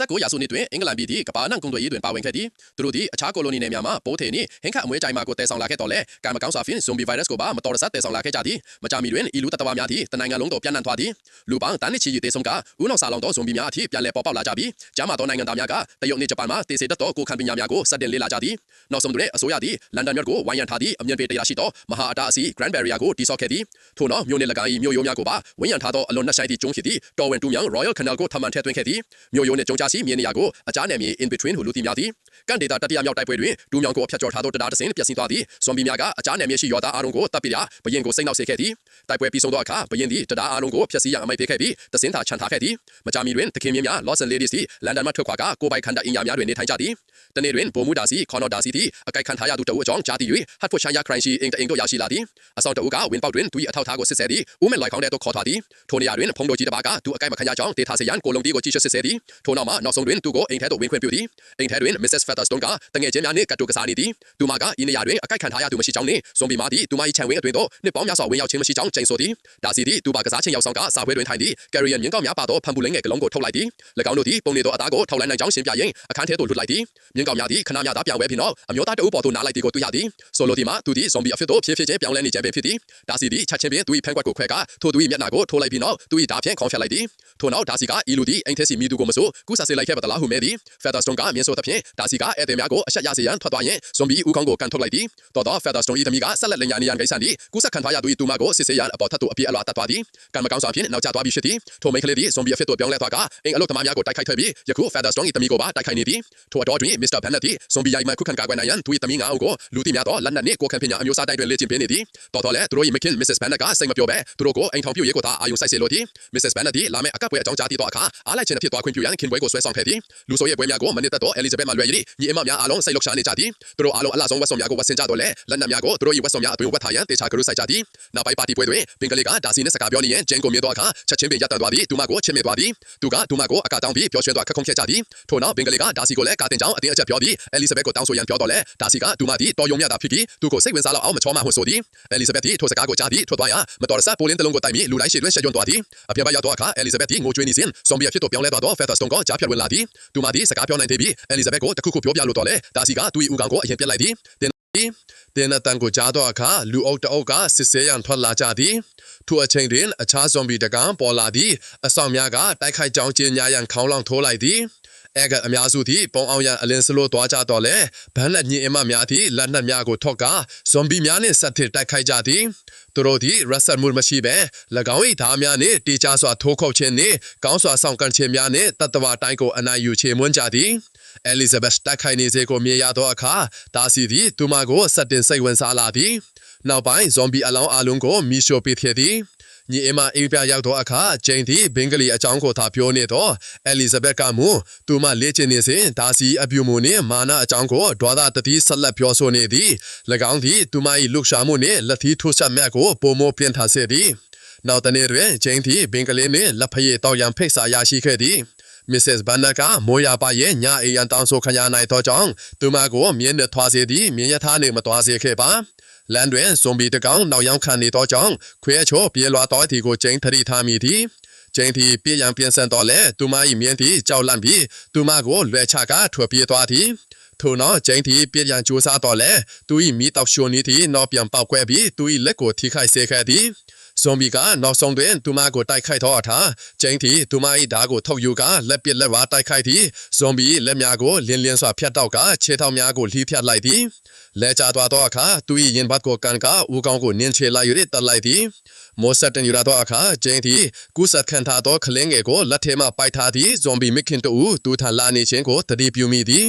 19ရာစုနှစ်တွင်အင်္ဂလန်ပြည်သည်ကမ္ဘာအနှံ့ကုန်သွယ်ရေးတွင်ပါဝင်ခဲ့သည်သူတို့သည်အခြားကိုလိုနီနယ်များမှပိုးထေနှင့်ဟင်ခတ်အမွေးကြိုင်မာကိုတည်ဆောင်လာခဲ့တော်လဲကံမကောင်းစွာဖြင့်ဇွန်ဘီဗိုင်းရပ်စ်ကိုပါမတော်တဆတည်ဆောင်လာခဲ့ကြသည်မကြာမီတွင်ဤလူတတဝါများသည်တနိုင်ငံလုံးသို့ပြန့်နှံ့သွားသည်လူပေါင်းတန်းနစ်ချီ၍တည်ဆုံကဦးနောက်စာလောင်သောဇွန်ဘီများအထိပြန်လည်ပေါ်ပေါက်လာကြပြီးကြားမှာသောနိုင်ငံသားများကတရုတ်နှင့်ဂျပန်မှတည်စေတတ်သောကိုခံပညာများကိုစတင်လေ့လာကြသည်နောက်ဆုံးတွင်အစိုးရသည်လန်ဒန်မြို့ကိုဝိုင်းရန်ထားသည့်အမြင့်ပေတရာရှိသောမဟာအတားအစီ Grand Barrier ကိုတိစောက်ခဲ့သည်ထို့နောက်မြို့နှင့်၎င်း၏မြို့ရိုးများကိုပါဝိုင်းရန်ထားသောအလွန်နှက်ဆိုင်သည့်ကျုံးဖြစ်သည့်တော်ဝင်တူမြောင် Royal Canal ကိုထပ်မံထည့်သွင်းခဲ့သည်မြို့ရိုးနှင့်ကျုံးချရှိမြေနေရာကိုအကြားနယ်မြေ in between ဟုလူသိများသည် ကန်ဒေတာတတိယမြောက်တိုက်ပွဲတွင်ဒူးမြောင်ကိုဖျက်ကျော်ထားသောတရားတစင်းပျက်စီးသွားသည်ဇွန်ဘီများကအကြားနယ်မြေရှိရွာသားအားလုံးကိုတပ်ပစ်ရာဘရင်ကိုစိတ်နှောက်စေခဲ့သည်တိုက်ပွဲပြီးဆုံးသောအခါဘရင်သည်တရားအားလုံးကိုဖျက်ဆီးရန်အမိန့်ပေးခဲ့ပြီးတစင်းသာချန်ထားခဲ့သည်မကြာမီတွင်သခင်မင်းများ Los Angeles သည်လန်ဒန်မှထွက်ခွာကကိုပိုင်ခန္ဓာအင်ယာများတွင်နေထိုင်ကြသည်တနေ့တွင်ဘိုမူဒါစီခေါ်နော်ဒါစီသည်အကြိုက်ခံထားရသူတအုပ်အကြောင်းကြားသိ၍ဟတ်ဖို့ချန်ယာခရိုင်ရှိအင်တအင်တို့ရရှိလာသည်အဆောင်တအုပ်ကဝင်းပေါက်တွင်သူ၏အထောက်ထားကိုစစ်ဆေးသည်ဦးမဲလိုက်ခေါင်းတဲ့သို့ခေါ်ထားသည်ထိုနေရာတွင်ဖုံတော်ကြီးတစ်ပါးကသူအကြိုက်မခံရကြောင်းဒေတာဆေယန်ကိုလုံတီကိုကြည့်ရှုစစ်ဆေးသည်ထိုနောက်မှနောက်ဆုံးတွင်သူကိုအိမ်ထဲသို့ဝင်ခွင့်ပြုသည်အိမ်ထဲတွင် Mrs. Featherstone ကတငယ်ချင်းများနှင့်ကတ်တူကစားနေသည်သူမကဤနေရာတွင်အကြိုက်ခံထားရသူမရှိကြောင်းနှင့်ဇွန်ဘီမာသည်သူမ၏ခြံဝင်းအတွင်သို့နှစ်ပေါင်းများစွာဝင်ရောက်ခြင်းမရှိကြောင်းကြိမ်ဆိုသည်ဒါစီသည်သူပါကစားခြင်းရောက်ဆောင်ကစာပွဲတွင်ထိုင်သည်ကယ်ရီယန်မြင်းကောက်များပါသောဖန်ပူလင်းငယ်ကလုံးကိုထုတ်လိုက်သည်၎င်းတို့သည်ပုံနေသောအသားကိုထောက်လိုက်နိုင်ကြောင်းရှင်းပြရင်းအခန်းထဲသို့လွှတ်လိုက်သည်မြင်းကောက်များသည်ခဏများသာပြောင်းဝဲပြီးနောက်အမျိုးသားတအုပ်ပေါ်သို့နားလိုက်သည်ကိုတွေ့ရသည်ဆိုလိုသည်မှာသူသည်ဇွန်ဘီအဖြစ်သို့ဖြည်းဖြည်းချင်းပြောင်းလဲနေခြင်းပဲဖြစ်သည်ဒါစီသည်ချက်ချင်းပင်သူ၏ဖန်ကွက်ကိုခွဲကထိုသူ၏မျက်နှာကိုထိုးလိုက်ပြီးနောက်သူ၏ဓာဖြင့်ခေါင်းဖြတ်လိုက်သည် ထို့နောက်ဒါစီကဤလူသည်အိမ်ထဲစီမိသူကိုမဆိုကူးဆာစေလိုက်ခဲ့ပါသလားဟုမဲသည် Featherstone ကမြင်းဆိုသဖြင့်ဒါစီကဧည့်သည်များကိုအဆက်ရစေရန်ထွက်သွားရင်ဇွန်ဘီဦးခေါင်းကိုကန်ထုတ်လိုက်သည်တော်တော့ Featherstone ၏သမီးကဆက်လက်လင်ညာနေရန်ကိစ္စသည်ကူးဆက်ခံထားရသူ၏သူမကိုစစ်ဆေးရန်အပေါ်ထပ်သို့အပြည့်အလွှာတတ်သွားသည်ကံမကောင်းစွာဖြင့်နောက်ကျသွားပြီးဖြစ်သည်ထိုမိန်းကလေးသည်ဇွန်ဘီအဖြစ်သို့ပြောင်းလဲသွားကအင်အလုတ်သမားများကိုတိုက်ခိုက်ခဲ့ပြီးယခု Featherstone ၏သမီးကိုပါတိုက်ခိုက်နေသည်ထိုအတော်တွင် Mr. Bennett သည်ဇွန်ဘီရိုက်မှန်ခုခံကာကွယ်နိုင်ရန်သူ၏သမီးငါအုပ်ကိုလူသိများသောလက်နက်နှင့်ကိုခံပညာအမျိုးအစားတိုင်းတွင်လေ့ကျင့်ပေးနေသည်တော်တော်လဲသူတို့၏မခင် Mrs. Bennett ကစိတ်မပြောဘဲသူတို့ကိုအိမ်ထောင်ပြုရေးကိုသာအာယုံစိုက်စေလိုသည် Mrs. Bennett သည်လာမယ့်အကပ်ပွဲအကြောင်းကြားသိသောအခါအားလိုက်ခြင်းဖြစ်သွားခွင့်ပြုရန်ခင်ပွဲကိုဆွဲဆောင်ခဲ့သည်လူဆိုရဲ့ပွဲများကိုမနစ်သက်သော Elizabeth မှလွယ်ရည်ညီအမများအားလုံးစိတ်လှုပ်ရှားနေကြသည်သူတို့အားလုံးအလားဆုံးဝက်ဆောင်များကိုဝတ်ဆင်ကြတော့လဲလက်နက်များကိုသူတို့၏ဝက်ဆောင်များအတွင်ဝတ်ထားရန်တေချာကရုစိုက်ကြသည်နောက်ပိုင်းပါတီပွဲတွင်ပင်ကလေးကဒါစီနှင့်စကားပြောနေရင်ဂျန်ကိုမြင်သောအခါချက်ချင်းပင်ရပ်တန့်သွားသည်သူမကိုချစ်မိသွားသည်သူကသူမကိုအကာတောင်းပြီးပျော်ရွှင်သွားခက်ခုံဖြစ်ကြသည်ထို့နောက်ပင်ကလေးကဒါစီကိုလည်းကာတင်ကြောင်းအတင်းအကျပ်ပြောသည် Elizabeth ကိုတောင်းဆိုရန်ပြောတော့လဲဒါစီကသူမသည်တော်ယုံမြတာဖြစ်ပြီးသူကိုစိတ်ဝင်စားလောက်အောင်မချောမဟွန်ဆိုသည် Elizabeth သည်ထိုစကားကိုကြားပြီးထွက်သွားရာမတော်တဆပိုလင်းတလုံးကိုတိုက်ပြီးလူတိုင်းရှေ့တွင်ရှက်ရွံ့သွားသည်အပြင်ဘက်ရောက်သောအခါ Elizabeth သည်ငိုကြွေးနေစဉ်ဇွန်ဘီအဖြစ်သို့ပြောင်းလဲသွားသော Featherstone ကကြားဖြတ်ဝင်လာသည်သူမသည်စကားပြောနိုင်သေးပြီး Elizabeth ကိုတခုခုပြောပြလို့တော့လဲဒါစီကသူ၏ဦးခေါင်းကိုအရင်ပြက်လိုက်သည်တင်နတန်ကိုကြားတော့အခါလူအုပ်တအုပ်ကစစ်ဆေးရန်ထွက်လာကြသည်ထိုအချိန်တွင်အခြားဇွန်ဘီတကောင်ပေါ်လာသည်အဆောင်များကတိုက်ခိုက်ကြောင်းကျင်းညာရန်ခေါင်းလောင်ထိုးလိုက်သည် အဲကအများစုသည်ပုံအောင်ရန်အလင်းစလိုသွားကြတော့လဲဘန်းလက်ညင်အမများသည်လက်နက်များကိုထောက်ကဇွန်ဘီများနှင့်ဆက်ထစ်တိုက်ခိုက်ကြသည်သူတို့သည်ရက်ဆက်မှုမရှိဘဲ၎င်း၏ဓာများနှင့်တေချာစွာထိုးခုတ်ခြင်းနှင့်ကောင်းစွာဆောင်ကန်ခြင်းများနှင့်တတဝတိုင်းကိုအနိုင်ယူချေမွန်းကြသည်အဲလီဇဘက်တိုက်ခိုက်နေစေကိုမြင်ရသောအခါဒါစီသည်သူမကိုဆက်တင်စိတ်ဝင်စားလာသည်နောက်ပိုင်းဇွန်ဘီအလောင်းအလုံးကိုမီရှိုပေးခဲ့သည် ညီအမအိမ်ပြရောက်သောအခါဂျိန်သည်ဘင်္ဂလီအကြောင်းကိုသာပြောနေတော့အဲလီဇဘက်ကမူသူမလေ့ကျင့်နေစဉ်ဒါစီအပြူမူနှင့်မာနအကြောင်းကိုဒေါသတတိဆက်လက်ပြောဆိုနေသည်၎င်းသည်သူမ၏လှုပ်ရှားမှုနှင့်လက်သီးထိုးဆက်မြတ်ကိုပုံမပြင်းထန်စေသည်နောက်တနေ့တွင်ဂျိန်သည်ဘင်္ဂလီနှင့်လက်ဖက်ရည်တောက်ရန်ဖိတ်စာရရှိခဲ့သည် Mrs. Banaka မိုးရပါရဲ့ညအေးရန်တောင်းဆိုခရနိုင်သောကြောင့်သူမကိုမြင်းနဲ့ထွားစေသည်မြင်းရထားနှင့်မတွားစေခဲ့ပါ လန်တွင်ဇွန်ဘီတကောင်နောက်ရောက်ခံနေသောကြောင့်ခွဲချိုပြေလွာတော်သည်ကိုကျင်းထရီထားမိသည်ကျင်းသည်ပြေးရန်ပြန်ဆန်တော်လဲသူမ၏မြင်းသည်ကြောက်လန့်ပြီးသူမကိုလွယ်ချကထွက်ပြေးသွားသည်ထို့နောက်ကျင်းသည်ပြေးရန်ကြိုးစားတော်လဲသူ၏မိတောက်ရှုံနေသည်နောက်ပြန်ပေါက်ကွဲပြီးသူ၏လက်ကိုထိခိုက်စေခဲ့သည် ဇွန်ဘီကနောက်ဆုံးတွင်သူမကိုတိုက်ခိုက်သောအခါကျင်းတီသူမ၏ဓာတ်ကိုထုတ်ယူကလက်ပစ်လက်ဝါတိုက်ခိုက်သည်ဇွန်ဘီလက်များကိုလင်းလင်းစွာဖြတ်တောက်ကခြေထောက်များကိုလှီးဖြတ်လိုက်သည်လဲကျသွားသောအခါသူ၏ရင်ဘတ်ကိုကန်ကဦးကောင်းကိုနင်းချေလိုက်၍တက်လိုက်သည်မောဆက်တန်ယူရသောအခါကျင်းတီကုဆက်ခံထားသောခလင်းငယ်ကိုလက်ထဲမှပိုက်ထားသည်ဇွန်ဘီမစ်ခင်တူသူထန်လာနေခြင်းကိုတတိပြုမိသည်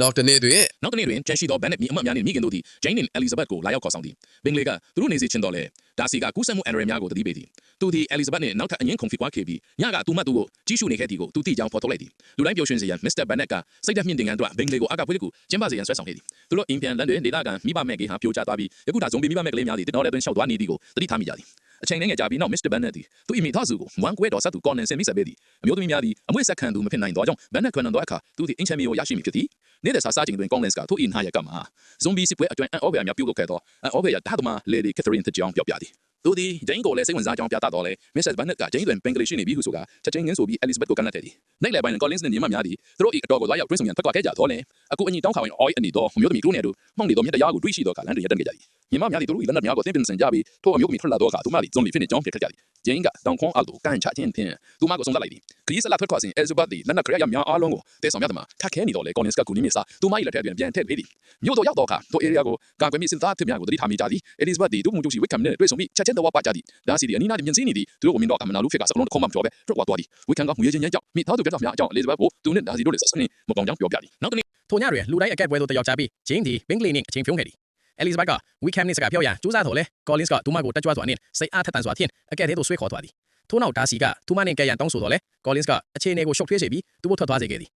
နောက်တနေ့တွင်နောက်တနေ့တွင်ကျန်ရှိသောဘန်နဲ့မြေအမတ်များနှင့်မိခင်တို့သည်ဂျိန်းနှင့်အဲလီဇဘက်ကိုလာရောက်ခေါ်ဆောင်သည်ဘင်္ဂလီကသူတို့နေစီချင်းတော်လဲဒါစီကကူးစက်မှုအန်ဒရယ်များကိုတတိပေးသည်သူသည်အဲလီဇဘက်နှင့်နောက်ထပ်အငင်းခုန်ဖြစ်ပွားခဲ့ပြီးညကသူမသူကိုကြီးစုနေခဲ့သည်ကိုသူတိကြောင်းဖော်ထုတ်လိုက်သည်လူတိုင်းပျော်ရွှင်စေရန်မစ္စတာဘန်နက်ကစိတ်ဓာတ်မြင့်တင်ရန်အတွက်ဘင်္ဂလီကိုအကပွေးကိုကျင်းပစေရန်ဆွဲဆောင်ခဲ့သည်သူတို့အင်ပြန်လန်တွင်ဒေတာကန်မိဘမဲ့ကေဟာပြိုကျသွားပြီးယခုဒါဇုံဘီမိဘမဲ့ကလေးများသည်တင်တော်လည်းတွင်ရှောက်သွားနေသည်ကိုတတိထားမိကြသည် အချိန်နဲ့ငယ်ကြာပြီးနောက်မစ္စတာဘန်နက်သည်သူ၏မိသားစုကိုဝမ်ကွဲတော်ဆက်သူကော်နန်ဆင်မိဆက်ပေးသည်အမျိုးသမီးများသည်အမွေဆက်ခံသူမဖြစ်နိုင်သောကြောင့်ဘန်နက်ခွန်းတော်အခါသူသည်အင်ချမ်မီကိုရရှိမည်ဖြစ်သည်နေတဲ့ဆာစာချင်းတွင်ကောင်းလန်စကသူ၏နာရကမှာဇွန်ဘီစစ်ပွဲအတွင်းအန်အော်ဗီယာများပြုတ်လုခဲ့သောအန်အော်ဗီယာဓာတ်သမားလေဒီကက်သရင်တကြောင်ပြောပြသည် သူဒီဂျိန်းကိုလည်းစိတ်ဝင်စားကြောင်းပြသတော့လေ Mrs. Bennett ကဂျိန်းတွင်ပင်ကလေးရှိနေပြီဟုဆိုကချက်ချင်းငင်းဆိုပြီး Elizabeth ကိုကန့်လန့်တဲ့သည်နိုင်လေပိုင်း Collins နဲ့ညီမများသည်သူတို့၏အတော်ကိုသွားရောက်တွင်းဆောင်ရန်ထွက်ခွာခဲ့ကြတော့လေအခုအညီတောင်းခါဝင် oil အနေတော့မြို့သမီးတို့နဲ့တို့မှောင်နေတော့မြတ်တရားကိုတွေးရှိတော့ကလမ်းတွေရတက်ခဲ့ကြသည်ညီမများသည်သူတို့၏လက်နက်များကိုသင်ပင်စင်ကြပြီးထိုအမျိုးသမီးထွက်လာတော့ကသူမသည်ဇွန်ဘီဖြစ်နေကြောင်းဖြစ်ခဲ့ကြသည် ဂျိန်းကတောင်ခွန်အောက်သို့ကန်ချခြင်းဖြင့်သူမကိုဆုံးသတ်လိုက်သည်ခရီးဆက်လက်ထွက်ခွာစဉ် Elizabeth သည်လက်နက်ခရရများအားလုံးကိုတဲဆောင်ရသည်မှာခက်ခဲနေတော့လေ Collins ကကူနီးမြေစာသူမ၏လက်ထက်တွင်ပြန်ထည့်ပေးသည်မြို့တော်ရောက်တော့ခါထို area ကိုကာကွယ်မြေစစ်သားထစ်များကိုတတိထားမိကြသည် Elizabeth သည်ဒုမှုကျူရှိဝိတ်ကမ်နဲ့တွေ့ဆုံပြီးချက်ချင်းတော့ပါကြသည်ဒါစီသည်အနီးနားတွင်မြင်စင်းနေသည်သူတို့ကိုမြင်တော့ကမနာလူဖြစ်ကစကလုံးတစ်ခေါက်မှမပြောဘဲထွက်သွားသွားသည်ဝိတ်ကမ်ကငွေချင်းချင်းကြောင့်မိသားစုပြတ်တော့များအကြောင်း Elizabeth ကိုသူနှင့်ဒါစီတို့လည်းဆက်စနေမကောင်းကြောင်းပြောပြသည်နောက်တစ်နေ့ထိုညတွင်လူတိုင်းအကက်ပွဲသို့တက်ရောက်ကြပြီးဂျင်းဒီဘင်္ဂလီနှင့်အချင်းဖြုံးခဲ့သည် အဲလီဇဘက်ကဝီကမ်နှင့်စကားပြောရန်ကြိုးစားတော်လဲကောလင်းစ်ကသူမကိုတက်ကြွစွာနှင့်စိတ်အားထက်သန်စွာဖြင့်အကက်သေးသို့ဆွဲခေါ်သွားသည်ထို့နောက်ဒါစီကသူမနှင့်ကဲရန်တောင်းဆိုတော်လဲကောလင်းစ်ကအခြေအနေကိုရှုပ်ထွေးစေပြီးသူ့ကိုထွက်သွားစေခဲ့သည်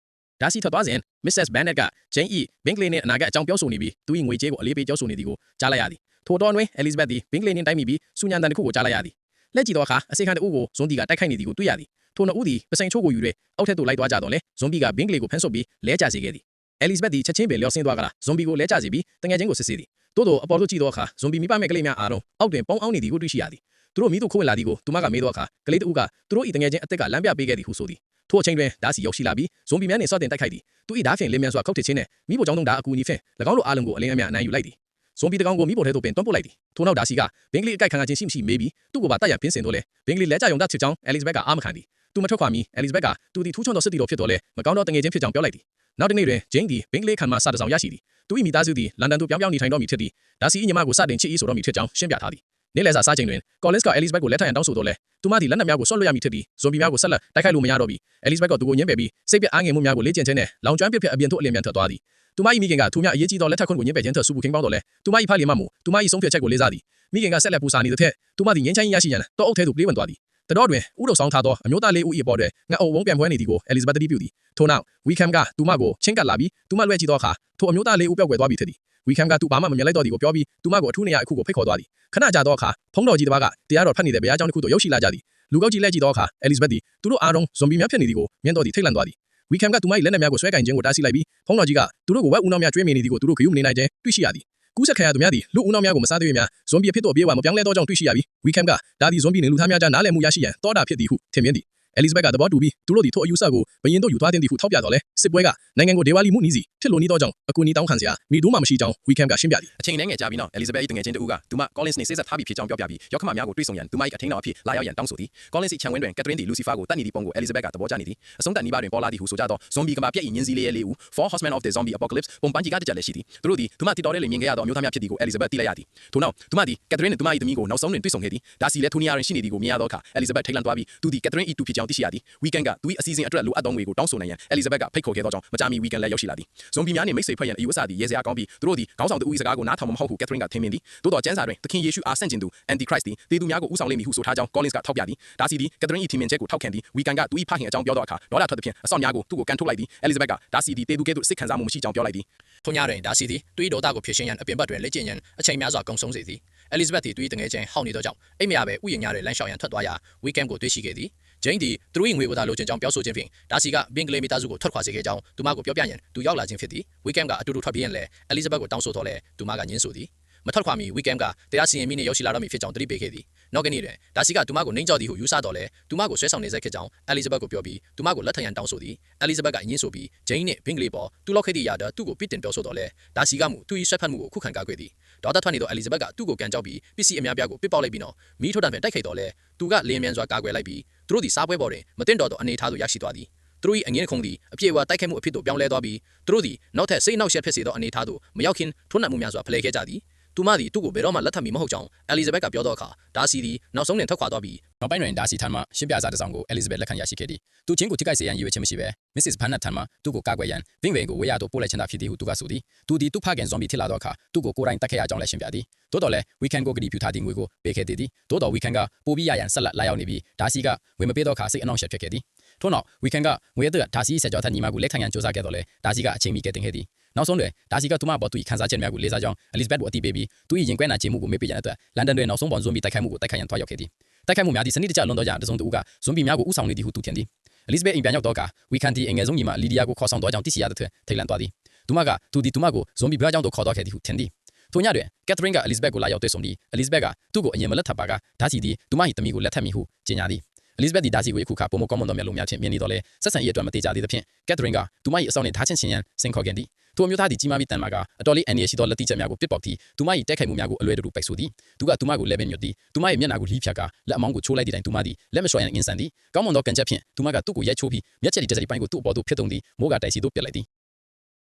ဒါစီထွက်သွားစဉ် Mrs. Bennet ကဂျင်းဤဘင်္ဂလီနှင့်အနာဂတ်အကြောင်းပြောဆိုနေပြီးသူ၏ငွေကြေးကိုအလေးပေးပြောဆိုနေသည်ကိုကြားလိုက်ရသည်ထိုတော်တွင် Elizabeth သည်ဘင်္ဂလီနှင့်တိုက်မိပြီးစူညံတန်တစ်ခုကိုကြားလိုက်ရသည်လက်ကြည့်သောအခါအစေခံတအုပ်ကိုဇွန်ဒီကတိုက်ခိုက်နေသည်ကိုတွေ့ရသည်ထိုနှစ်ဦးသည်ပစိန်ချိုးကိုယူ၍အောက်ထက်သို့လိုက်သွားကြတော့လဲဇွန်ဘီကဘင်္ဂလီကိုဖမ်းဆုပ်ပြီးလဲကျစေခဲ့သည် Elizabeth သည်ချက်ချင်းပင်လျော့ဆင်းသွားကြလားဇွန်ဘီကိုလဲကျစေပြီးတငယ်ချင်းကိုစစ်ဆေးသည် တိုးတိုအပေါ်သို့ကြည့်သောအခါဇွန်ဘီမိဘမဲ့ကလေးများအားလုံးအောက်တွင်ပေါင်းအောင်နေသည်ကိုတွေ့ရှိရသည်သူတို့မိတို့ခိုးဝင်လာသည်ကိုသူမကမေးသောအခါကလေးတဦးကသူတို့၏တငယ်ချင်းအသက်ကလမ်းပြပေးခဲ့သည်ဟုဆိုသည်ထိုအချိန်တွင်ဓာစီရောက်ရှိလာပြီးဇွန်ဘီများနှင့်စော့တင်တိုက်ခိုက်သည်သူ၏ဓာဖြင့်လင်းမြန်စွာခောက်ထစ်ခြင်းနှင့်မိဖို့ကြောင့်တုံးဓာအကူအညီဖြင့်၎င်းတို့အားလုံးကိုအလင်းအမြအနိုင်ယူလိုက်သည်ဇွန်ဘီတကောင်ကိုမိဖို့ထဲသို့ပင်တွန်းပို့လိုက်သည်ထိုနောက်ဓာစီကဘင်္ဂလီအကိုက်ခံရခြင်းရှိမရှိမေးပြီးသူ့ကိုပါတတ်ရပင်းစင်တော့လေဘင်္ဂလီလဲကြယုံတတ်ချစ်ကြောင်းအဲလီဇဘက်ကအာမခံသည်သူမထွက်ခွာမီအဲလီဇဘက်ကသူသည်ထူးချွန်သောစစ်တီတော်ဖြစ်တော်လဲမကောင်းသောတငယ်ချင်းဖြစ်ကြောင်းပြောလိုက်သည်နောက်တစ်နေ့တွင်ဂျိန်းသည်ဘင်္ဂလီခံမှစတဲ့ဆောင်ရရှိသည် သူ၏မိသားစုသည်လန်ဒန်သို့ပြောင်းပြောင်းနေထိုင်တော်မူဖြစ်သည်ဒါစီ၏ညီမကိုစတင်ချစ်၏ဆိုတော်မူဖြစ်ကြောင်းရှင်းပြထားသည်နေ့လည်စာစားချိန်တွင်ကောလင်းစ်ကအဲလီဇဘက်ကိုလက်ထပ်ရန်တောင်းဆိုတော့လဲသူမသည်လက်နက်များကိုဆွတ်လွတ်ရမည်ဖြစ်ပြီးဇွန်ဘီများကိုဆက်လက်တိုက်ခိုက်လို့မရတော့ပြီအဲလီဇဘက်ကသူကိုညှင်းပယ်ပြီးစိတ်ပြအားငယ်မှုများကိုလေ့ကျင့်ခြင်းနဲ့လောင်ကျွမ်းပစ်ဖြစ်အပြင်သို့အလင်းမြန်ထွက်သွားသည်သူမ၏မိခင်ကသူများအရေးကြီးသောလက်ထပ်ခွင့်ကိုညှင်းပယ်ခြင်းထက်စူပူခင်းပေါင်းတော့လဲသူမ၏ဖလီမမှုသူမ၏ဆုံးဖြတ်ချက်ကိုလေးစားသည်မိခင်ကဆက်လက်ပူစာနေသည်ထက်သူမသည်ငင်းချမ်းရရှိရန်တောအုပ်ထဲသို့ပြေးဝင်သွားသည် တတော်တွင်ဥတော်ဆောင်ထားသောအမျိုးသားလေးဦး၏အပေါ်တွင်ငှက်အုပ်ဝုံးပြန်ပွဲနေသည်ကိုအဲလီဇဘက်တတိပြုသည်ထို့နောက်ဝီကမ်ကသူမကိုချင်းကပ်လာပြီးသူမလွဲ့ကြည့်သောအခါထိုအမျိုးသားလေးဦးပျောက်ကွယ်သွားပြီဖြစ်သည်ဝီကမ်ကသူဘာမှမမြင်လိုက်တော့သည်ကိုပြောပြီးသူမကိုအထူးနေရာအခုကိုဖိတ်ခေါ်သွားသည်ခဏကြာသောအခါဖုံးတော်ကြီးတစ်ပါးကတရားတော်ဖတ်နေတဲ့ဘုရားကျောင်းတစ်ခုသို့ရောက်ရှိလာကြသည်လူကောက်ကြီးလက်ကြည့်သောအခါအဲလီဇဘက်သည်သူတို့အားလုံးဇွန်ဘီများဖြစ်နေသည်ကိုမြင်တော်သည်ထိတ်လန့်သွားသည်ဝီကမ်ကသူမ၏လက်နက်များကိုဆွဲကင်ခြင်းကိုတားဆီးလိုက်ပြီးဖုံးတော်ကြီးကသူတို့ကိုဝက်ဦးနောက်များကျွေးမြင်နေသည်ကိုသူတို့ဂရုမနေနိုင်ခြင်းတွေ့ရှိရသည် ကူးဆက်ခံရသူများသည်လူဦးနောက်များကိုမစားသေးများဇွန်ဘီအဖြစ်သို့ပြေးဝမပြောင်းလဲသောကြောင့်တွေ့ရှိရပြီးဝီကမ်ကဒါသည်ဇွန်ဘီနှင့်လူသားများကြားနားလည်မှုရရှိရန်တောတာဖြစ်သည်ဟုထင်မြင်သည် အဲလီဇဘက်ကသဘောတူပြီးသူတို့သည်ထိုအယူဆကိုဘယင်တို့ယူသွားတဲ့သည်ဟုထောက်ပြတော်လဲစစ်ပွဲကနိုင်ငံကိုဒေဝါလီမှုနီးစီဖြစ်လို့နီးသောကြောင့်အကူအညီတောင်းခံစရာမိတို့မှမရှိကြောင်းဝီကမ်ကရှင်းပြသည်အချိန်နဲ့ငယ်ကြာပြီးနောက် Elizabeth ၏တငယ်ချင်းတူကသူမ Collins နှင့်စိတ်ဆက်ထားပြီးဖြစ်ကြောင်းပြောပြပြီးရောက်ခမများကိုတွေ့ဆုံရန်သူမ၏အထင်းတော်အဖြစ်လာရောက်ရန်တောင်းဆိုသည် Collins ၏ခြံဝင်းတွင် Catherine သည် Lucifer ကိုတတ်နေသည့်ပုံကို Elizabeth ကသဘောကျနေသည်အဆုံးတန်နီးပါးတွင်ပေါ်လာသည်ဟုဆိုကြသော zombie ကမ္ဘာပြည့်၏ညင်းစည်းလေးရဲ့လေးဦး Four Horsemen of the Zombie Apocalypse ပုံပန်းကြီးကတကြလည်းရှိသည်သူတို့သည်သူမတည်တော်တဲ့လေမြင်ခဲ့ရသောအမျိုးသားများဖြစ်သည်ကို Elizabeth သိလိုက်ရသည်ထို့နောက်သူမသည် Catherine နှင့်သူမ၏သမီးကိုနောက်ဆုံးတွင်တွေ့ဆုံခဲ့သည်ဒါစီလည်းထိုနီးယားတွင်ရှိနေသည်ကိုမြင်ရသောအခါ Elizabeth ထိတ်လန့်သွားပြီးသူသည် Catherine ၏တူဖြစ်ကြောင်းသိရှိရသည် Weekend ကသူ၏အစီအစဉ်အတွက်လိုအပ်သောငွေကိုတောင်းဆိုနိုင်ရန် Elizabeth ကဖိတ်ခေါ်ခဲ့သောကြောင့်မကြာမီ Weekend လည်းရောက်ရှိလာသည် zombie များနှင့်မိတ်ဆွေဖွဲ့ရန်အယူအဆသည်ရဲစရာကောင်းပြီးသူတို့သည်ခေါင်းဆောင်သူ၏စကားကိုနားထောင်မဟုတ်ဟု Catherine ကထင်မြင်သည်သို့တော်ကျမ်းစာတွင်သခင်ယေရှုအားဆန့်ကျင်သူ Antichrist သည်တေသူများကိုဥဆောင်လိမ့်မည်ဟုဆိုထားကြောင်း Collins ကထောက်ပြသည်ဒါစီသည် Catherine ၏ထင်မြင်ချက်ကိုထောက်ခံသည် Weekend ကသူ၏ဖခင်အကြောင်းပြောသောအခါဒေါသထွက်သဖြင့်အဆော့များကိုသူ့ကိုကန်ထုတ်လိုက်သည် Elizabeth ကဒါစီသည်တေသူကဲ့သို့စိတ်ခံစားမှုမရှိကြောင်းပြောလိုက်သည်ထိုညတွင်ဒါစီသည်သူ၏ဒေါသကိုဖြေရှင်းရန်အပြင်ဘက်တွင်လက်ကျင့်ရန်အချိန်များစွာကုံဆုံးစေသည်အဲလီဇဘက်သည်သူ၏တငယ်ချင်းဟောက်နေသောကြောင့်အိမ်မရပဲဥယျာဉ်များတွင်လမ်းလျှောက်ရန်ထွက်သွားရာဝီကမ်ကိုတွေ့ရှိခဲ့သည် ဂျိန်းသည်သူတို့၏ငွေကိုသာလိုချင်ကြောင်းပြောဆိုခြင်းဖြင့်ဒါစီကဘင်္ဂလီမိသားစုကိုထွက်ခွာစေခဲ့ကြောင်းသူမကိုပြောပြရန်သူရောက်လာခြင်းဖြစ်သည်ဝီကမ်ကအတူတူထွက်ပြေးရင်လည်းအဲလီဇဘက်ကိုတောင်းဆိုတော့လဲသူမကညှင်းဆိုသည်မထွက်ခွာမီဝီကမ်ကတရားစီရင်မိနှင့်ရောက်ရှိလာတော့မည်ဖြစ်ကြောင်းတတိပေးခဲ့သည်နောက်ကနေ့တွင်ဒါစီကသူမကိုနှိမ့်ကြောက်သည်ဟုယူဆတော့လဲသူမကိုဆွဲဆောင်နေစေခဲ့ကြောင်းအဲလီဇဘက်ကိုပြောပြီးသူမကိုလက်ထံရန်တောင်းဆိုသည်အဲလီဇဘက်ကညှင်းဆိုပြီးဂျိန်းနှင့်ဘင်္ဂလီပေါ်သူလောက်ခဲ့သည့်အရာတသူ့ကိုပြစ်တင်ပြောဆိုတော့လဲဒါစီကမူသူ၏ဆွဲဖက်မှုကိုခုခံကာကွယ်သည်ဒေါသထွက်နေသောအဲလီဇဘက်ကသူ့ကိုကန်ကြောက်ပြီးပစ္စည်းအများပြားကိုပစ်ပေါက်လိုက်ပြီးနောက်မီးထိုးတံဖြင့်တိုက်ခိုက်တော့လဲ သူကလင်းမြန်စွာကာကွယ်လိုက်ပြီးသူတို့သည်စားပွဲပေါ်တွင်မတင်တော်သောအနေအထားသို့ရရှိသွားသည်သူတို့၏အငင်းခုံသည်အပြည့်အဝတိုက်ခိုက်မှုအဖြစ်သို့ပြောင်းလဲသွားပြီးသူတို့သည်နောက်ထပ်စိတ်နှောက်ယှက်ဖြစ်စေသောအနေအထားသို့မရောက်ခင်ထိုးနှက်မှုများစွာဖလှယ်ခဲ့ကြသည် သူမသည်သူ့ကိုဘယ်တော့မှလက်ထပ်မီမဟုတ်ကြောင်းအဲလီဇဘက်ကပြောတော့အခါဒါစီသည်နောက်ဆုံးတွင်ထွက်ခွာသွားပြီးနောက်ပိုင်းတွင်ဒါစီထံမှရှင်းပြစာတစ်စောင်ကို Elizabeth လက်ခံရရှိခဲ့သည်။သူချင်းကိုထိခိုက်စေရန်ရည်ရွယ်ချက်မရှိဘဲ Mrs. Bennett ထံမှသူ့ကိုကာကွယ်ရန်ဗင့်ဝင်ကိုဝေးရသို့ပို့လိုက်ချင်တာဖြစ်သည်ဟုသူကဆိုသည်။သူသည်သူ့ဖခင်ဇွန်ဘီဖြစ်လာသောအခါသူ့ကိုကိုယ်တိုင်တက်ခဲ့ရကြောင်းလည်းရှင်းပြသည်။သို့တော်လည်း Weekend ကိုကတိပြုထားသည့်ငွေကိုပေးခဲ့သေးသည်။သို့တော် Weekend ကပိုပြီးရရန်ဆက်လက်လာရောက်နေပြီးဒါစီကငွေမပေးတော့အခါစိတ်အနှောင့်အယှက်ဖြစ်ခဲ့သည်။ထို့နောက် Weekend ကငွေရတဲ့ဒါစီဆက်ကြောထက်ညီမကိုလက်ခံရန်ကြိုးစားခဲ့တော့လဲဒါစီကအချိန်မီကဲတင်ခဲ့သည်။ နောက်ဆုံးတွင်ဒါစီကသူမပေါ်သူ၏ခန်းစားချက်များကိုလေးစားကြောင်း Elizabeth ကိုအတိပေးပြီးသူ၏ရင်ကွဲနာခြင်းမှုကိုမေ့ပေးရန်အတွက်လန်ဒန်တွင်နောက်ဆုံးပေါ်ဇွန်ဘီတိုက်ခိုက်မှုကိုတိုက်ခိုက်ရန်သွားရောက်ခဲ့သည်။တိုက်ခိုက်မှုများသည့်စနစ်တကျလွန်သောကြောင့်တစုံတဦးကဇွန်ဘီများကိုဥဆောင်နေသည်ဟုသူထင်သည်။ Elizabeth အိမ်ပြန်ရောက်တော့ကဝီကန်တီအငယ်ဆုံးညီမလီဒီယာကိုခေါ်ဆောင်တော့ကြောင်းသိရှိရတဲ့အတွက်ထိတ်လန့်သွားသည်။သူမကသူဒီသူမကိုဇွန်ဘီဘွားကြောင့်တို့ခေါ်တော့ခဲ့သည်ဟုထင်သည်ထိုညတွင်ကက်သရင်းကအလီဇဘက်ကိုလာရောက်တွေ့ဆုံပြီးအလီဇဘက်ကသူ့ကိုအရင်မလက်ထပ်ပါကဒါစီသည်သူမ၏တမီးကိုလက်ထပ်မိဟုကြေညာသည်အလီဇဘက်သည်ဒါစီကိုအခုခါပုံမကောင်းမွန်သောမျက်လုံးများဖြင့်မြင်နေတော့လဲဆက်ဆံရေးအတွက်မတေကြသေးသဖြင့်ကက်သရင်းကသူမ၏အဆောင်နှင့်ဓာချင်းချင်းရန်ဆင်ခေါ်ခဲ့သည် ထိုအမျိုးသားသည်ကြီးမားပြီးတန်မာကအတော်လေးအန်ဒီရရှိသောလက်တိချက်များကိုပစ်ပေါက်ပြီးသူမ၏တိုက်ခိုက်မှုများကိုအလွယ်တကူပိတ်ဆို့သည်သူကသူမကိုလဲပင်ညွတ်သည်သူမ၏မျက်နှာကိုလှီးဖြတ်ကလက်အမောင်းကိုချိုးလိုက်သည့်တိုင်သူမသည်လက်မလျှော့ရန်အင်ဆန်သည်ကောင်းမွန်သောကံချက်ဖြင့်သူမကသူ့ကိုရိုက်ချိုးပြီးမျက်ချက်ဒီတက်စီပိုင်းကိုသူ့အပေါ်သို့ဖြစ်သုံးသည်မိုးကတိုက်စီသို့ပြစ်လိုက်သည်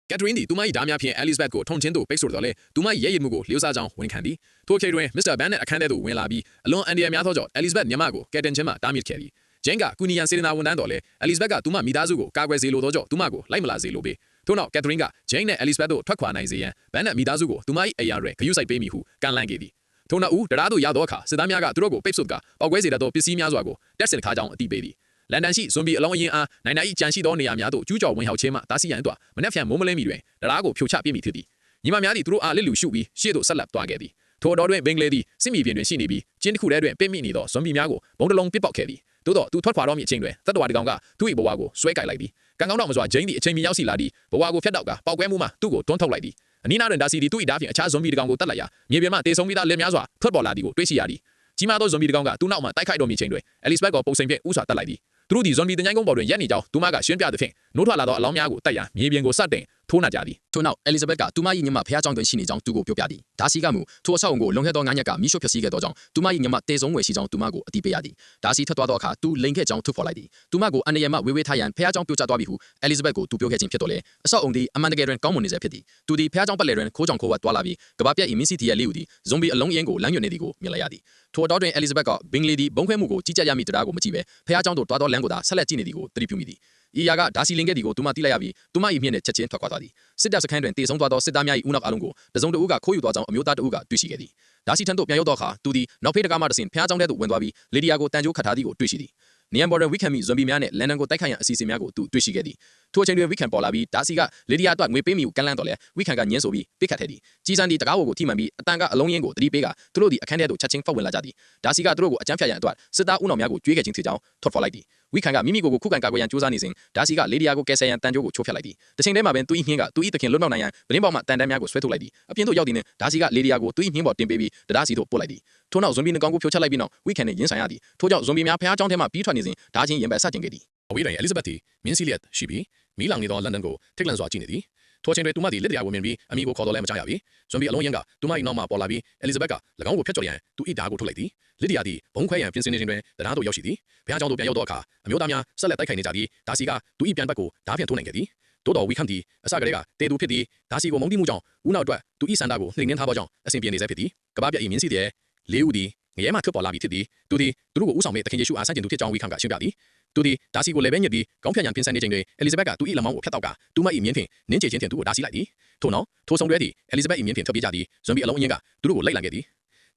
ကက်ထရင်းသည်သူမ၏ဓားများဖြင့်အဲလစ်ဘက်ကိုထုံချင်းသို့ပိတ်ဆို့တော်လဲသူမ၏ရဲရည်မှုကိုလျှိုးစားကြောင်းဝန်ခံသည်ထိုအချိန်တွင်မစ္စတာဘန်နက်အခန်းထဲသို့ဝင်လာပြီးအလွန်အန်ဒီရများသောကြောင့်အဲလစ်ဘက်ညမကိုကယ်တင်ချင်းမှတားမြစ်ခဲ့သည်ဂျင်းကကူနီယန်စေတနာဝန်ထမ်းတော်လဲအဲလစ်ဘက်ကသူမမိသားစုကိုကာကွယ်စေလိုသောကြောင့်သူမကိုလိုက်မလာစေလိုပေ ထို့နောက်ကက်ထရင်းကဂျင်းနဲ့အဲလစ်ဘက်တို့ထွက်ခွာနိုင်စေရန်ဘန်နက်မိသားစုကိုသူမ၏အရာတွင်ဂရုစိုက်ပေးမိဟုကန့်လန့်ခဲ့သည်ထို့နောက်ဦးတရားသို့ရောက်သောအခါစစ်သားများကသူတို့ကိုပိတ်ဆို့ကပောက်ကွဲစေတတ်သောပစ္စည်းများစွာကိုတက်စင်ခါကြောင်းအတိပေးသည်လန်ဒန်ရှိဇွန်ဘီအလုံးအရင်အားနိုင်နိုင်ကြံရှိသောနေရာများသို့ကျူးကျော်ဝင်ရောက်ခြင်းမှတားဆီးရန်အတွက်မနှက်ဖြန်မိုးမလင်းမီတွင်တရားကိုဖြိုချပြစ်မိဖြစ်သည်ညီမများသည်သူတို့အားလစ်လူရှုပြီးရှေ့သို့ဆက်လက်သွားခဲ့သည်ထိုအတော်တွင်ဘင်္ဂလေသည်စစ်မီပြင်တွင်ရှိနေပြီးကျင်းတစ်ခုထဲတွင်ပြစ်မိနေသောဇွန်ဘီများကိုဘုံတစ်လုံးပစ်ပေါက်ခဲ့သည်သို့တော့သူထွက်ခွာတော့မည့်အချိန်တွင်သတ္တဝါတစ်ကောင်ကသူ့၏ဘဝကိုဆွဲကိုက်လိုက်သည် ကံကောင်းတော့မစွာဂျိန်းသည်အချိန်မီရောက်စီလာသည်ဘဝကိုဖျက်တော့ကပေါက်ကွဲမှုမှသူ့ကိုတွန်းထုတ်လိုက်သည်အနီးနားတွင်ဒါစီသည်သူ့၏ဓာတ်ဖြင့်အခြားဇွန်ဘီတစ်ကောင်ကိုတတ်လိုက်ရာမြေပြင်မှတေဆုံးပြီးသားလက်များစွာထွက်ပေါ်လာသည်ကိုတွေ့ရှိရသည်ကြီးမားသောဇွန်ဘီတစ်ကောင်ကသူ့နောက်မှတိုက်ခိုက်တော်မူချိန်တွင်အဲလစ်ဘက်ကိုပုံစံဖြင့်ဥစွာတက်လိုက်သည်သူတို့သည်ဇွန်ဘီတញ្ញိုင်းကုန်းပေါ်တွင်ရက်နေကြောင်းသူမကရှင်းပြသဖြင့်နိုးထွက်လာသောအလောင်းများကိုတက်ရန်မြေပြင်ကိုစတင် ထိုးနှက်ကြသည် ထို့နောက်အဲလီဇဘက်ကသူမ၏ညီမဖះเจ้าတွင်ရှိနေကြောင်းသူကိုပြောပြသည်ဒါစီကမူထိုအဆောက်အုံကိုလုံခဲ့သောငါးညက်ကမိရှို့ဖျက်ဆီးခဲ့သောကြောင့်သူမ၏ညီမတေဆုံးဝယ်ရှိကြောင်းသူမကိုအတိပေးရသည်ဒါစီထွက်သွားသောအခါသူလိန်ခဲ့ကြောင်းထုတ်ဖော်လိုက်သည်သူမကိုအန်ရယမဝေဝေးထားရန်ဖះเจ้าပြိုကျသွားပြီဟုအဲလီဇဘက်ကိုသူပြောခဲ့ခြင်းဖြစ်တော်လေအဆောက်အုံသည်အမှန်တကယ်တွင်ကောင်းမွန်နေစေဖြစ်သည်သူသည်ဖះเจ้าပတ်လည်တွင်ခိုးကြောင်ခိုးဝတ်သွားလာပြီးကဘာပြက်၏မင်းစီတီရဲ့လေးဦးသည်ဇွန်ဘီအလုံးရင်းကိုလမ်းညွှန်နေသည်ကိုမြင်လိုက်ရသည်ထိုအတော်တွင်အဲလီဇဘက်ကဘင်္ဂလီသည်ဘုံခွဲမှုကိုကြီးကြပ်ရမည့်တရားကိုမကြည့်ပဲဖះเจ้าတို့တွားသောလမ်းကိုသာဆက်လက်ကြည့်နေသည်ကိုသတိပြုမိသည် ။ဤယာကဒါစီလင်ခဲ့သည်ကိုသူမသိလိုက်ရပြီးသူမ၏မျက်နှာချက်ချင်းထွက်ခွာသွားသည်။စစ်တပ်စခန်းတွင်တေဆုံးသွားသောစစ်သားများ၏ဦးနောက်အလုံးကိုတစုံတဦးကခိုးယူသွားကြောင်းအမျိုးသားတဦးကတွေ့ရှိခဲ့သည်။ဒါစီထံသို့ပြန်ရောက်သောအခါသူသည်နောက်ဖေးတကားမှတဆင့်ဖျားကြောင်းထဲသို့ဝင်သွားပြီးလေဒီယာကိုတန်ကြိုးခတ်ထားသည်ကိုတွေ့ရှိသည်။နီယန်ဘော်ဒန်ဝီကန်မီဇွန်ဘီများနဲ့လန်ဒန်ကိုတိုက်ခိုက်ရန်အစီအစဉ်များကိုသူတွေ့ရှိခဲ့သည် ထိုအချိန်တွင်ဝီခန်ပေါ်လာပြီးဒါစီကလေဒီယာအတွက်ငွေပေးမိကိုကန့်လန့်တော်လဲဝီခန်ကညင်းဆိုပြီးပိတ်ခတ်ထဲသည်ကြီးစန်းဒီတကားဝကိုထိမှန်ပြီးအတန်ကအလုံးရင်းကိုတတိပေးကသူတို့ဒီအခန်းထဲသို့ချက်ချင်းဖောက်ဝင်လာကြသည်ဒါစီကသူတို့ကိုအကြမ်းဖျက်ရန်အတွက်စစ်သားဦးနှောင်များကိုကြွေးခဲ့ခြင်းထီကြောင်းထွက်ပေါ်လိုက်သည်ဝီခန်ကမိမိကိုယ်ကိုခုခံကာကွယ်ရန်ကြိုးစားနေစဉ်ဒါစီကလေဒီယာကိုကယ်ဆယ်ရန်တန်ကြိုးကိုချိုးဖျက်လိုက်သည်တစ်ချိန်တည်းမှာပင်သူ၏နှင်းကသူ၏သခင်လွတ်မြောက်နိုင်ရန်ဗလင်းပေါက်မှတန်တန်းများကိုဆွဲထုတ်လိုက်သည်အပြင်သို့ရောက်သည်နှင့်ဒါစီကလေဒီယာကိုသူ၏နှင်းပေါ်တင်ပေးပြီးတဒါစီသို့ပို့လိုက်သည်ထို့နောက်ဇွန်ဘီနှကောင်ကိုဖြိုချလိုက်ပြီးနောက်ဝီခန်နှင့်ရင်းဆိုင်ရသည်ထို့ကြောင့်ဇွန်ဘီများဖျားချောင်းထဲမှပြီးထွက်နေစဉ်ဒါချင်းရင်ပယ်ဆက်ကျင်ခဲ့သည် အဝေးတွင်အဲလစ်ဇဘက်သည်မြင်းစီလျက်ရှိပြီးမီးလောင်နေသောလန်ဒန်ကိုထိတ်လန့်စွာကြည့်နေသည်ထိုအချိန်တွင်သူမသည်လက်တရားကိုမြင်ပြီးအမိကိုခေါ်တော်လဲမကြားရပြီဇွန်ဘီအလုံးရင်းကသူမ၏နောက်မှပေါ်လာပြီးအဲလစ်ဇဘက်က၎င်းကိုဖျက်ချော်ရန်သူ၏ဓာတ်ကိုထုတ်လိုက်သည်လက်တရားသည်ဘုံခွဲရန်ပြင်ဆင်နေခြင်းတွင်တရားသို့ရောက်ရှိသည်ဘုရားကျောင်းသို့ပြန်ရောက်သောအခါအမျိုးသားများဆက်လက်တိုက်ခိုက်နေကြသည်ဒါစီကသူ၏ပြန်ဘက်ကိုဓာတ်ဖြင့်ထိုးနိုင်ခဲ့သည်တိုးတော်ဝီခမ်သည်အစကတည်းကတေသူဖြစ်သည်ဒါစီကိုမုန်းတိမှုကြောင့်ဦးနောက်အတွက်သူ၏စန္ဒကိုနှိမ်နှင်းထားသောကြောင့်အစဉ်ပြေနေစေဖြစ်သည်ကဘာပြတ်၏မြင်းစီတဲ့လေးဦးသည်ငရဲမှထွက်ပေါ်လာပြီဖြစ်သည်သူသည်သူတို့ကိုဥဆောင်မဲ့တခင်ယေရှုအားဆန့်ကျင်သူဖြစ်ကြောင်းဝီခမ်ကရှင်းပြသည် သူသည်ဒါစီကိုလည်းပဲညစ်ပြီးကောင်းဖြတ်ရန်ပြင်ဆင်နေချိန်တွင်အဲလစ်ဇဘက်ကသူ၏လက်မောင်းကိုဖျက်တော့ကသူမ၏မြင်းဖြင့်နင်းချေခြင်းဖြင့်သူကိုဒါစီလိုက်သည်ထို့နောက်ထိုဆောင်တွဲသည်အဲလစ်ဇဘက်၏မြင်းဖြင့်ထွက်ပြေးကြသည်ဇွန်ဘီအလုံးအင်းကသူတို့ကိုလိုက်လံခဲ့သည်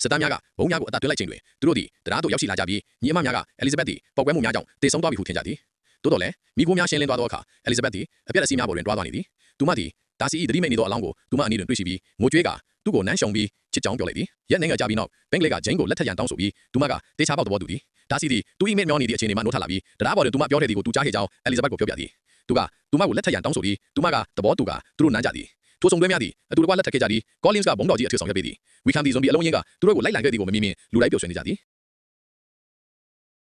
စစ်သားများကဘုံများကိုအသာသွင်းလိုက်ချိန်တွင်သူတို့သည်တရားသို့ရောက်ရှိလာကြပြီးညီအမများကအဲလစ်ဇဘက်သည်ပောက်ကွဲမှုများကြောင့်တေဆုံးသွားပြီဟုထင်ကြသည်သို့တော်လည်းမိခိုးများရှင်းလင်းသွားသောအခါအဲလစ်ဇဘက်သည်အပြက်အစီးများပေါ်တွင်တွားသွားနေသည်သူမသည်ဒါစီ၏တတိမိတ်နေသောအလောင်းကိုသူမအနီးတွင်တွေ့ရှိပြီးငိုကြွေးကသူ့ကိုနမ်းရှုံပြီးချစ်ကြောင်းပြောလိုက်သည်ရက်နေငယ်ကြပြီးနောက်ဘင်္ဂလီကဂျိန်းကိုလက်ထက်ရန်တောင်းဆိုပြီးသူမကတေချာပေါက်သဘောတူသည် ဒါစီသည်သူ၏မိတ်မျောနေသည့်အခြေအနေမှနိုးထလာပြီးတရားပေါ်တွင်သူမပြောတဲ့ဒီကိုသူကြားခဲ့ကြောင်းအဲလစ်ဇဘက်ကိုပြောပြသည်သူကသူမကိုလက်ထက်ရန်တောင်းဆိုပြီးသူမကသဘောတူကသူတို့နမ်းကြသည်ထိုဆောင်တွဲများသည်အတူတကွလက်ထက်ခဲ့ကြသည်ကောလင်းစ်ကဘုံတော်ကြီးအထွေဆောင်ရွက်ပေးသည်ဝီခမ်ဒီဇွန်ဘီအလုံးရင်းကသူတို့ကိုလိုက်လံခဲ့သည်ကိုမမြင်မြင်လူလိုက်ပျော်ရွှင်နေကြသည်